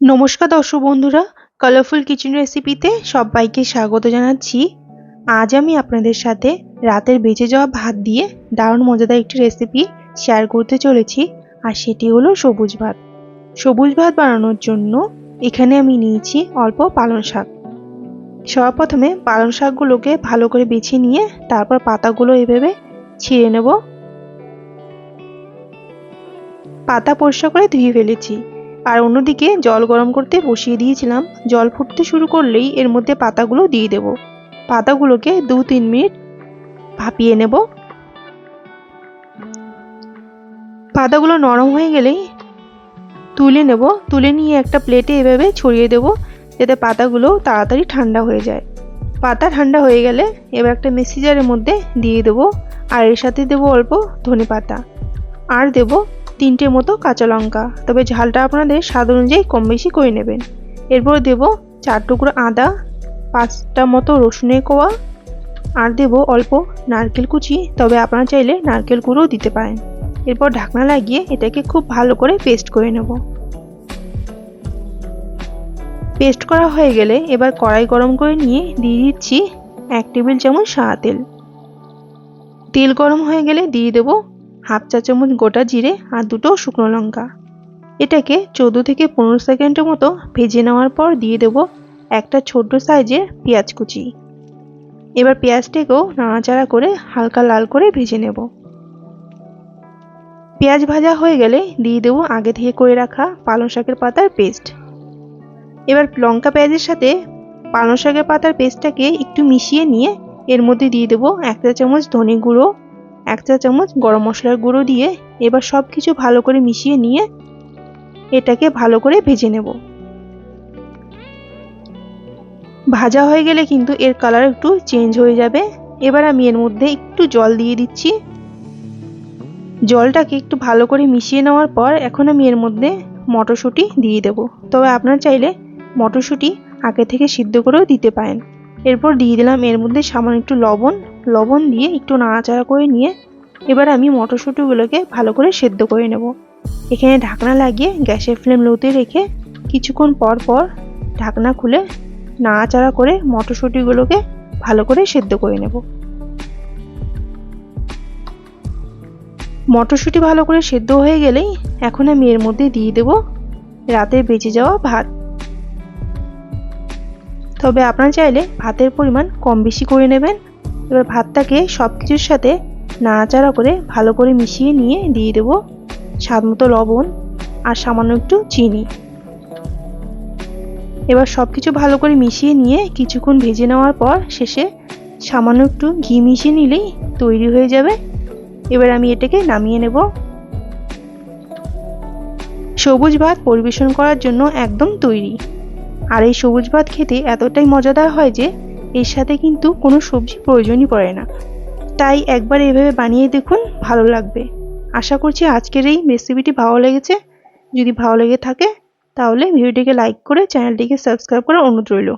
নমস্কার দর্শক বন্ধুরা কালারফুল কিচেন রেসিপিতে সবাইকে স্বাগত জানাচ্ছি। আজ আমি আপনাদের সাথে রাতের বেঁচে যাওয়া ভাত দিয়ে দারুণ মজাদার একটি রেসিপি শেয়ার করতে চলেছি, আর সেটি হলো সবুজ ভাত। সবুজ ভাত বানানোর জন্য এখানে আমি নিয়েছি অল্প পালং শাক। সবার প্রথমে পালং শাকগুলোকে ভালো করে বেছে নিয়ে তারপর পাতাগুলো এভাবে ছিঁড়ে নেব। পাতা পরিষ্কার করে ধুয়ে ফেলেছি। আর অন্যদিকে জল গরম করতে বসিয়ে দিয়েছিলাম। জল ফুটতে শুরু করলেই এর মধ্যে পাতাগুলো দিয়ে দেব। পাতাগুলোকে দু তিন মিনিট ভাপিয়ে নেব। পাতাগুলো নরম হয়ে গেলেই তুলে নেব। তুলে নিয়ে একটা প্লেটে এভাবে ছড়িয়ে দেব যাতে পাতাগুলো তাড়াতাড়ি ঠান্ডা হয়ে যায়। পাতা ঠান্ডা হয়ে গেলে এবার একটা মিক্সি জারের মধ্যে দিয়ে দেবো। আর এর সাথে দেবো অল্প ধনে পাতা। আর দেবো তিনটে মতো কাঁচা লঙ্কা। তবে ঝালটা আপনাদের স্বাদ অনুযায়ী কম বেশি করে নেবেন। এরপর দেব চার টুকরো আদা, পাঁচটা মতো রসুনের কোয়া, আর দেব অল্প নারকেল কুচি। তবে আপনারা চাইলে নারকেল গুঁড়োও দিতে পারেন। এরপর ঢাকনা লাগিয়ে এটাকে খুব ভালো করে পেস্ট করে নেব। পেস্ট করা হয়ে গেলে এবার কড়াই গরম করে নিয়ে দিয়ে দিচ্ছি এক টেবিল চামচ সাদা তেল। তেল গরম হয়ে গেলে দিয়ে দেবো হাফ চা চামচ গোটা জিরে আর দুটো শুকনো লঙ্কা। এটাকে চোদ্দ থেকে পনেরো সেকেন্ডের মতো ভেজে নেওয়ার পর দিয়ে দেব একটা ছোট্ট সাইজের পেঁয়াজ কুচি। এবার পেঁয়াজটাকেও নাড়াচাড়া করে হালকা লাল করে ভেজে নেব। পেঁয়াজ ভাজা হয়ে গেলে দিয়ে দেবো আগে থেকে করে রাখা পালং শাকের পাতার পেস্ট। এবার লঙ্কা পেঁয়াজের সাথে পালং শাকের পাতার পেস্টটাকে একটু মিশিয়ে নিয়ে এর মধ্যে দিয়ে দেবো এক চা চামচ ধনে গুঁড়ো এক চা চামচ গরম মশলার গুঁড়ো দিয়ে এবার সব কিছু ভালো করে মিশিয়ে নিয়ে এটাকে ভালো করে ভেজে নেব। ভাজা হয়ে গেলে কিন্তু এর কালার একটু চেঞ্জ হয়ে যাবে। এবার আমি এর মধ্যে একটু জল দিয়ে দিচ্ছি। জলটাকে একটু ভালো করে মিশিয়ে নেওয়ার পর এখন আমি এর মধ্যে মটরশুঁটি দিয়ে দেব। তবে আপনারা চাইলে মটরশুঁটি আগে থেকে সিদ্ধ করেও দিতে পারেন। এরপর দিয়ে দিলাম এর মধ্যে সামান্য একটু লবণ লবণ দিয়ে একটু নাড়াচাড়া করে নিয়ে এবার আমি মটরশুঁটিগুলোকে ভালো করে সেদ্ধ করে নেব। এখানে ঢাকনা লাগিয়ে গ্যাসের ফ্লেম লোতে রেখে কিছুক্ষণ পর পর ঢাকনা খুলে নাড়াচাড়া করে মটরশুঁটিগুলোকে ভালো করে সেদ্ধ করে নেব। মটরশুঁটি ভালো করে সেদ্ধ হয়ে গেলেই এখন আমি এর মধ্যে দিয়ে দেব রাতে বেঁচে যাওয়া ভাত। তবে আপনারা চাইলে ভাতের পরিমাণ কম বেশি করে নেবেন। এবার ভাতটাকে সব কিছুর সাথে নাড়াচাড়া করে ভালো করে মিশিয়ে নিয়ে দিয়ে দেবো স্বাদ মতো লবণ আর সামান্য একটু চিনি। এবার সব কিছু ভালো করে মিশিয়ে নিয়ে কিছুক্ষণ ভেজে নেওয়ার পর শেষে সামান্য একটু ঘি মিশিয়ে নিলেই তৈরি হয়ে যাবে। এবার আমি এটাকে নামিয়ে নেব। সবুজ ভাত পরিবেশন করার জন্য একদম তৈরি। আর এই সবুজ ভাত খেতে এতটাই মজাদার হয় যে এর সাথে কিন্তু কোনো সবজি প্রয়োজনই পড়ে না। তাই একবার এভাবে বানিয়ে দেখুন, ভালো লাগবে। আশা করছি আজকের এই রেসিপিটি ভালো লেগেছে। যদি ভালো লেগে থাকে, তাহলে ভিডিওটিকে লাইক করে চ্যানেলটিকে সাবস্ক্রাইব করার অনুরোধ রইল।